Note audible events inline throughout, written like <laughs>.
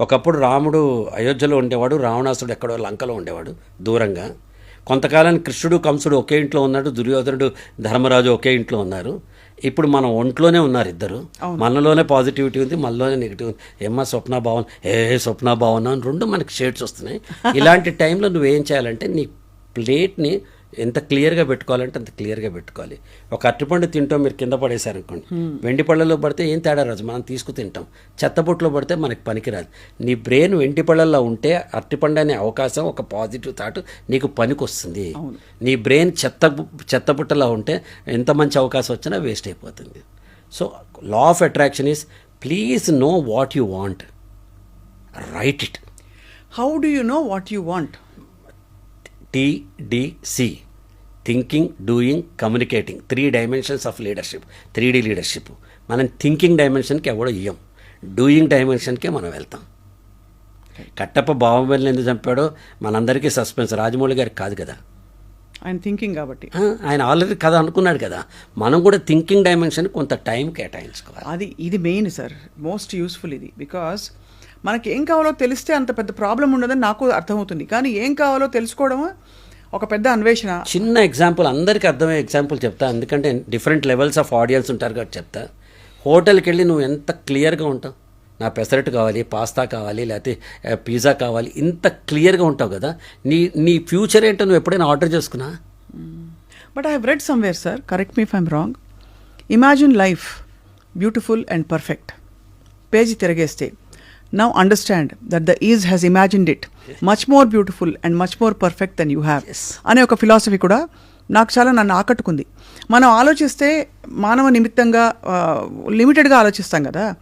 ఒకప్పుడు రాముడు అయోధ్యలో ఉండేవాడు రావణాసుడు ఎక్కడో లంకలో ఉండేవాడు దూరంగా. కొంతకాలానికి కృష్ణుడు కంసుడు ఒకే ఇంట్లో ఉన్నాడు దుర్యోధనుడు ధర్మరాజు ఒకే ఇంట్లో ఉన్నారు. ఇప్పుడు మనం ఒంట్లోనే ఉన్నారు ఇద్దరు. మనలోనే పాజిటివిటీ ఉంది మనలోనే నెగిటివ్ ఉంది. ఏమ్మా స్వప్న భావన? ఏ స్వప్న భావన? అని రెండు మనకి షేడ్స్ వస్తున్నాయి. <laughs> ఇలాంటి టైంలో నువ్వేం చేయాలంటే నీ ప్లేట్ని ఎంత క్లియర్గా పెట్టుకోవాలంటే అంత క్లియర్గా పెట్టుకోవాలి. ఒక అరటిపండు తింటాం మీరు కింద పడేశారనుకోండి. వెండి పళ్ళలో పడితే ఏం తేడా రాజు మనం తీసుకు తింటాం. చెత్తబుట్లో పడితే మనకి పనికిరాదు నీ బ్రెయిన్ వెండి పళ్ళల్లో ఉంటే అరటిపండు అనే అవకాశం ఒక పాజిటివ్ థాట్ నీకు పనికి వస్తుంది నీ బ్రెయిన్ చెత్త చెత్తబుట్టలో ఉంటే ఎంత మంచి అవకాశం వచ్చినా వేస్ట్ అయిపోతుంది. So law of attraction is please know what you want write it how do you know what you want TDC thinking doing communicating three dimensions of leadership three D leadership మనం thinking డైమెన్షన్కి ఎవడో ఇయ్యం. Doing డైమెన్షన్కే మనం వెళ్తాం. కట్టప్ప బాహుబలిని ఎందుకు చంపాడో మనందరికీ suspense Rajamouli గారికి కాదు కదా. ఆయన థింకింగ్ కాబట్టి. ఆయన ఆల్రెడీ కథ అనుకున్నాడు కదా. మనం కూడా థింకింగ్ డైమెన్షన్ కొంత టైం కేటాయించుకోవాలి. అది ఇది మెయిన్ సార్ మోస్ట్ యూస్ఫుల్ ఇది. బికాస్ మనకి ఏం కావాలో తెలిస్తే అంత పెద్ద ప్రాబ్లం ఉండదని నాకు అర్థమవుతుంది. కానీ ఏం కావాలో తెలుసుకోవడం ఒక పెద్ద అన్వేషణ. చిన్న ఎగ్జాంపుల్ అందరికీ అర్థమయ్యే ఎగ్జాంపుల్ చెప్తా. ఎందుకంటే డిఫరెంట్ లెవెల్స్ ఆఫ్ ఆడియన్స్ ఉంటారు కాబట్టి చెప్తా. హోటల్కి వెళ్ళి నువ్వు ఎంత క్లియర్గా ఉంటావు? నా పెసరట్టు కావాలి పాస్తా కావాలి లేకపోతే పిజ్జా కావాలి ఇంత క్లియర్గా ఉంటావు కదా? నీ నీ ఫ్యూచర్ ఏంటో నువ్వు ఎప్పుడైనా ఆర్డర్ చేసుకున్నా? But I read somewhere sir correct me I'm wrong imagine life beautiful and perfect page తిరగేస్తే now understand that the is has imagined it much more beautiful and much more perfect then you have అనే ఒక philosophy కూడా నాకు చాలా నన్ను ఆకట్టుకుంది. మనం ఆలోచిస్తే మానవ నిమిత్తంగా లిమిటెడ్గా ఆలోచిస్తాం కదా.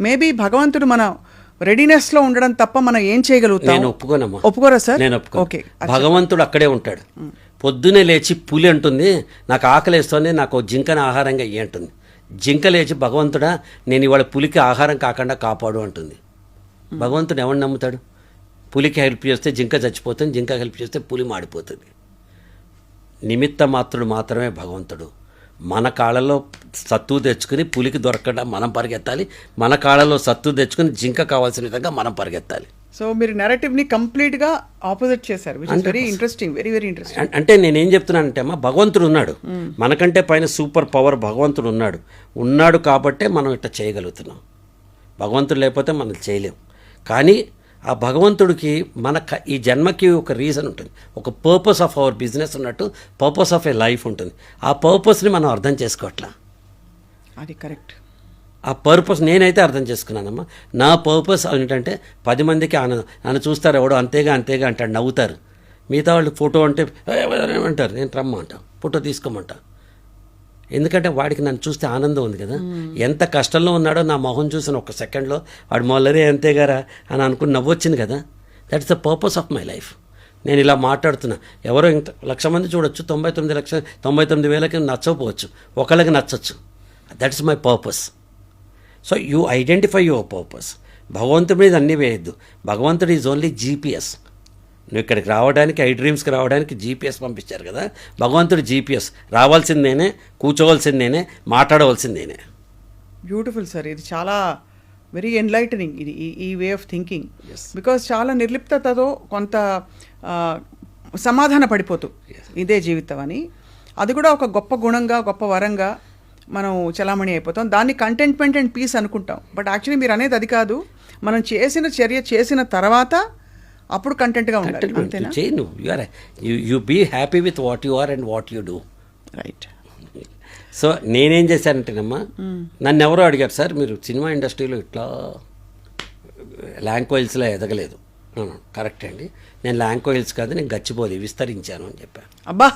మేబీ భగవంతుడు మన రెడీనెస్లో ఉండడం తప్ప మనం ఏం చేయగలుగుతాం? నేను ఒప్పుకోనమ్మా. ఒప్పుకోరా సార్? నేను ఒప్పుకో ఓకే భగవంతుడు అక్కడే ఉంటాడు. పొద్దునే లేచి పులి అంటుంది నాకు ఆకలి నాకు జింకని ఆహారంగా ఇయ్యి అంటుంది. జింక లేచి భగవంతుడా నేను ఇవాళ పులికి ఆహారం కాకుండా కాపాడు అంటుంది. భగవంతుడు ఎవరిని నమ్ముతాడు? పులికి హెల్ప్ చేస్తే జింక చచ్చిపోతుంది జింక హెల్ప్ చేస్తే పులి మాడిపోతుంది. నిమిత్త మాత్రుడు మాత్రమే భగవంతుడు. మన కాళ్ళలో సత్తు తెచ్చుకుని పులికి దొరకకుండా మనం పరిగెత్తాలి. మన కాళ్ళలో సత్తు తెచ్చుకుని జింక కావాల్సిన విధంగా మనం పరిగెత్తాలి. సో మీరు నెరేటివ్ని కంప్లీట్గా ఆపోజిట్ చేశారు very interesting very very interesting అంటే నేనేం చెప్తున్నానంటే అమ్మా భగవంతుడు ఉన్నాడు. మనకంటే పైన సూపర్ పవర్ భగవంతుడు ఉన్నాడు. ఉన్నాడు కాబట్టే మనం ఇట్లా చేయగలుగుతున్నాం. భగవంతుడు లేకపోతే మనం చేయలేం. కానీ ఆ భగవంతుడికి మన ఈ జన్మకి ఒక రీజన్ ఉంటుంది. ఒక పర్పస్ ఆఫ్ అవర్ బిజినెస్ ఉన్నట్టు పర్పస్ ఆఫ్ ఏ లైఫ్ ఉంటుంది. ఆ పర్పస్ని మనం అర్థం చేసుకోవట్లా? అది కరెక్ట్ ఆ పర్పస్ నేనైతే అర్థం చేసుకున్నానమ్మా. నా పర్పస్ ఏంటంటే పది మందికి ఆనందం. నన్ను చూస్తారు ఎవడో అంతేగా అంతేగా అంటాడు నవ్వుతారు. మిగతా వాళ్ళు ఫోటో అంటే అంటారు. నేను రమ్మంటా. ఫోటో తీసుకోమంటా. ఎందుకంటే వాడికి నన్ను చూస్తే ఆనందం ఉంది కదా. ఎంత కష్టంలో ఉన్నాడో నా మొహం చూసిన ఒక సెకండ్లో వాడు మొల్లరే అంతేగారా అని అనుకుని నవ్వొచ్చింది కదా. That's the purpose of my life నేను ఇలా మాట్లాడుతున్నా. ఎవరో ఇంత లక్ష మంది చూడొచ్చు తొంభై తొమ్మిది లక్ష తొంభై తొమ్మిది వేలకి నచ్చకపోవచ్చు. ఒకళ్ళకి నచ్చచ్చు. That's my purpose so you identify your purpose భగవంతుడి మీద అన్నీ వేయద్దు. భగవంతుడు ఈజ్ ఓన్లీ జీపీఎస్ నువ్వు ఇక్కడికి రావడానికి ఐ డ్రీమ్స్కి రావడానికి జీపీఎస్ పంపించారు కదా. భగవంతుడు జీపీఎస్. రావాల్సిందేనే కూర్చోవలసిందేనే మాట్లాడవలసిందేనే బ్యూటిఫుల్ సార్ ఇది చాలా వెరీ ఎన్లైటనింగ్ ఇది ఈ ఈ వే ఆఫ్ థింకింగ్ బికాస్ చాలా నిర్లిప్తతతో కొంత సమాధాన పడిపోతూ ఇదే జీవితం అని. అది కూడా ఒక గొప్ప గుణంగా గొప్ప వరంగా మనం చలామణి అయిపోతాం. దాన్ని కంటెంట్మెంట్ అండ్ పీస్ అనుకుంటాం. బట్ యాక్చువల్లీ మీరు అనేది అది కాదు. మనం చేసిన చర్య చేసిన తర్వాత అప్పుడు కంటెంట్గా ఉండాలి చేయి నువ్వు. You are you be happy with what you are and what you do right so నేనేం చేశానంటేనమ్మా నన్ను ఎవరో అడిగారు సార్ మీరు సినిమా ఇండస్ట్రీలో ఇట్లా ల్యాంక్వైల్స్లో ఎదగలేదు. కరెక్ట్ అండి. నేను ల్యాంక్వైల్స్ కాదు నేను గచ్చిబోలి విస్తరించాను అని చెప్పాను అబ్బా!